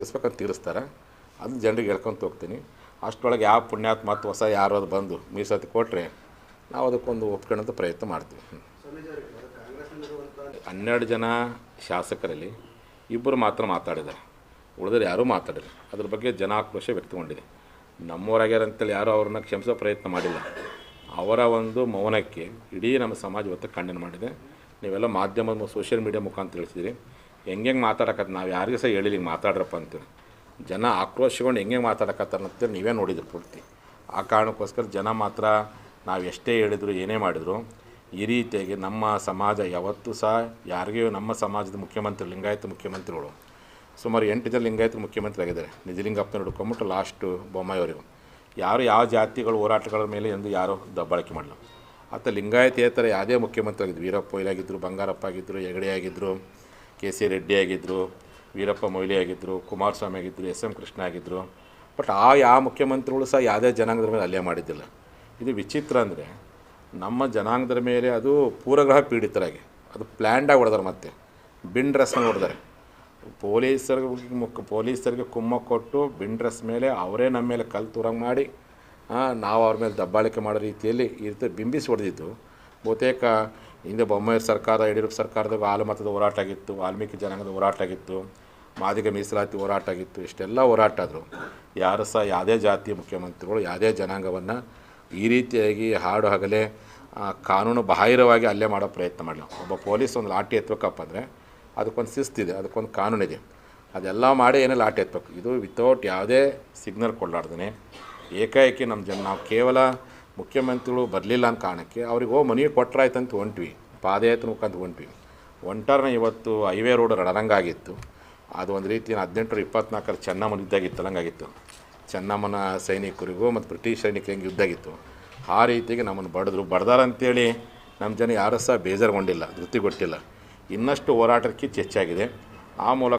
ತೀರಿಸ್ಬೇಕಂತ ತೀರಿಸ್ತಾರೆ. ಅದನ್ನ ಜನರಿಗೆ ಹೇಳ್ಕೊತ ಹೋಗ್ತೀನಿ. ಅಷ್ಟರೊಳಗೆ ಯಾವ ಪುಣ್ಯಾತ್ ಮತ್ತು ಹೊಸ ಯಾರಾದ್ರು ಬಂದು ಮೀಸಲಾತಿ ಕೊಟ್ಟರೆ ನಾವು ಅದಕ್ಕೊಂದು ಒಪ್ಕೊಳ್ಳೋಂಥ ಪ್ರಯತ್ನ ಮಾಡ್ತೀವಿ. ಹನ್ನೆರಡು ಜನ ಶಾಸಕರಲ್ಲಿ ಇಬ್ಬರು ಮಾತ್ರ ಮಾತಾಡಿದ್ದಾರೆ. ಉಳಿದ್ರೆ ಯಾರೂ ಮಾತಾಡಿಲ್ಲ. ಅದ್ರ ಬಗ್ಗೆ ಜನ ಆಕ್ರೋಶ ವ್ಯಕ್ತಗೊಂಡಿದೆ. ನಮ್ಮವರಾಗ್ಯಾರ ಅಂತೇಳಿ ಯಾರೂ ಅವ್ರನ್ನ ಕ್ಷಮಿಸೋ ಪ್ರಯತ್ನ ಮಾಡಿಲ್ಲ. ಅವರ ಒಂದು ಮೌನಕ್ಕೆ ಇಡೀ ನಮ್ಮ ಸಮಾಜ ಇವತ್ತು ಖಂಡನೆ ಮಾಡಿದೆ. ನೀವೆಲ್ಲ ಮಾಧ್ಯಮ ಸೋಷಿಯಲ್ ಮೀಡಿಯಾ ಮುಖಾಂತರ ತಿಳಿಸಿದಿರಿ. ಹೆಂಗೆ ಮಾತಾಡಕತ್ತ ನಾವು ಯಾರಿಗೂ ಸಹ ಹೇಳಿಲ್ಲ ಮಾತಾಡ್ರಪ್ಪ ಅಂತೀವಿ. ಜನ ಆಕ್ರೋಶಗೊಂಡು ಹೆಂಗೆ ಅಂತ ನೀವೇ ನೋಡಿದ್ರು ಪೂರ್ತಿ. ಆ ಕಾರಣಕ್ಕೋಸ್ಕರ ಜನ ಮಾತ್ರ ನಾವು ಎಷ್ಟೇ ಹೇಳಿದ್ರು ಏನೇ ಮಾಡಿದ್ರು, ಈ ರೀತಿಯಾಗಿ ನಮ್ಮ ಸಮಾಜ ಯಾವತ್ತೂ ಸಹ ಯಾರಿಗೂ ನಮ್ಮ ಸಮಾಜದ ಮುಖ್ಯಮಂತ್ರಿ, ಲಿಂಗಾಯತ ಮುಖ್ಯಮಂತ್ರಿಗಳು, ಸುಮಾರು ಎಂಟು ಜನ ಲಿಂಗಾಯತ ಮುಖ್ಯಮಂತ್ರಿ ಆಗಿದ್ದಾರೆ. ನಿಜಲಿಂಗಪ್ಪನ ಹಿಡ್ಕೊಂಬಿಟ್ಟು ಲಾಸ್ಟು ಬೊಮ್ಮಾಯಿವರೆಗೂ ಯಾರು ಯಾವ ಜಾತಿಗಳು, ಹೋರಾಟಗಳ ಮೇಲೆ ಎಂದು ಯಾರು ದಬ್ಬಾಳಿಕೆ ಮಾಡಲ್ಲ ಆತ ಲಿಂಗಾಯತೇತರ ಯಾವುದೇ ಮುಖ್ಯಮಂತ್ರಿ ಆಗಿದ್ದು ವೀರಪ್ಪ ಇಲ್ಲಾಗಿದ್ದರು ಬಂಗಾರಪ್ಪ ಆಗಿದ್ದರು ಹೆಗಡೆ ಆಗಿದ್ದರು ಕೆ ಸಿ ರೆಡ್ಡಿ ಆಗಿದ್ದರು ವೀರಪ್ಪ ಮೊಯ್ಲಿ ಆಗಿದ್ದರು ಕುಮಾರಸ್ವಾಮಿ ಆಗಿದ್ದರು ಎಸ್ ಎಂ ಕೃಷ್ಣ ಆಗಿದ್ದರು ಬಟ್ ಆ ಯಾವ ಮುಖ್ಯಮಂತ್ರಿಗಳು ಸಹ ಯಾವುದೇ ಜನಾಂಗದ ಮೇಲೆ ಅಲ್ಲೇ ಮಾಡಿದ್ದಿಲ್ಲ. ಇದು ವಿಚಿತ್ರ ಅಂದರೆ ನಮ್ಮ ಜನಾಂಗದ ಮೇಲೆ ಅದು ಪೂರ್ವಗ್ರಹ ಪೀಡಿತರಾಗಿ ಅದು ಪ್ಲ್ಯಾಂಡಾಗಿ ಹೊಡೆದಾರೆ ಮತ್ತೆ. ಬಿನ್ ಡ್ರೆಸ್ನ ಹೊಡೆದಾರೆ. ಪೊಲೀಸರಿಗೆ ಮುಖ, ಪೊಲೀಸರಿಗೆ ಕುಮ್ಮ ಕೊಟ್ಟು ಬಿನ್ ಡ್ರೆಸ್ ಮೇಲೆ ಅವರೇ ನಮ್ಮ ಮೇಲೆ ಕಲ್ ತೂರಂಗೆ ಮಾಡಿ ನಾವು ಅವ್ರ ಮೇಲೆ ದಬ್ಬಾಳಿಕೆ ಮಾಡೋ ರೀತಿಯಲ್ಲಿ ಈ ರೀತಿ ಬಿಂಬಿಸಿ ಹೊಡೆದಿದ್ದು. ಬಹುತೇಕ ಹಿಂದೆ ಬೊಮ್ಮಾಯಿ ಸರ್ಕಾರ, ಯಡಿಯೂರಪ್ಪ ಸರ್ಕಾರದಾಗ ಹಾಲು ಮತದ ಹೋರಾಟ ಆಗಿತ್ತು, ವಾಲ್ಮೀಕಿ ಜನಾಂಗದ ಹೋರಾಟ ಆಗಿತ್ತು, ಮಾದಿಗ ಮೀಸಲಾತಿ ಹೋರಾಟ ಆಗಿತ್ತು, ಇಷ್ಟೆಲ್ಲ ಹೋರಾಟ ಆದರು. ಯಾರು ಸಹ ಯಾವುದೇ ಜಾತಿಯ ಮುಖ್ಯಮಂತ್ರಿಗಳು, ಯಾವುದೇ ಜನಾಂಗವನ್ನು ಈ ರೀತಿಯಾಗಿ ಹಾಡು ಹಗಲೇ ಕಾನೂನು ಬಾಹಿರವಾಗಿ ಅಲ್ಲೇ ಮಾಡೋ ಪ್ರಯತ್ನ ಮಾಡಲಿಲ್ಲ ಒಬ್ಬ ಪೊಲೀಸ್ ಒಂದು ಲಾಠಿ ಎತ್ತಬೇಕಪ್ಪ ಅಂದರೆ ಅದಕ್ಕೊಂದು ಶಿಸ್ತಿದೆ ಅದಕ್ಕೊಂದು ಕಾನೂನಿದೆ ಅದೆಲ್ಲ ಮಾಡಿ ಏನೇ ಲಾಠಿ ಎತ್ತಬೇಕು ಇದು ವಿತೌಟ್ ಯಾವುದೇ ಸಿಗ್ನಲ್ ಕೊಡಲಾರ್ದೇ ಏಕಾಏಕಿ ನಮ್ಮ ಜನ, ನಾವು ಕೇವಲ ಮುಖ್ಯಮಂತ್ರಿಗಳು ಬರಲಿಲ್ಲ ಅಂತ ಕಾರಣಕ್ಕೆ ಅವ್ರಿಗೆ ಹೋಗಿ ಮನೆಗೆ ಕೊಟ್ಟರಾಯ್ತಂತ ಹೊಂಟ್ವಿ. ಪಾದಯಾತ್ರೆ ಮುಖಾಂತರ ಹೊಂಟ್ವಿ. ಒಂಟರ್ನ ಇವತ್ತು ಹೈವೇ ರೋಡ್ ಆಗಿತ್ತು. ಅದು ಒಂದು ರೀತಿ ಹದಿನೆಂಟರ ಇಪ್ಪತ್ನಾಲ್ಕರ ಚೆನ್ನಮ್ಮನ ಆಗಿತ್ತು ಚೆನ್ನಮ್ಮನ ಸೈನಿಕರಿಗೂ ಮತ್ತು ಬ್ರಿಟಿಷ್ ಸೈನಿಕರಿಗೆ ಹೆಂಗೆ ಯುದ್ಧ ಆಗಿತ್ತು. ಆ ರೀತಿಗೆ ನಮ್ಮನ್ನು ಬಡಿದ್ರು. ಬಡ್ದಾರ ಅಂತೇಳಿ ನಮ್ಮ ಜನ ಯಾರೂ ಸಹ ಬೇಜಾರುಗೊಂಡಿಲ್ಲ, ಧೃತಿಗೊಟ್ಟಿಲ್ಲ. ಇನ್ನಷ್ಟು ಹೋರಾಟಕ್ಕೆ ಹೆಚ್ಚಾಗಿದೆ. ಆ ಮೂಲಕ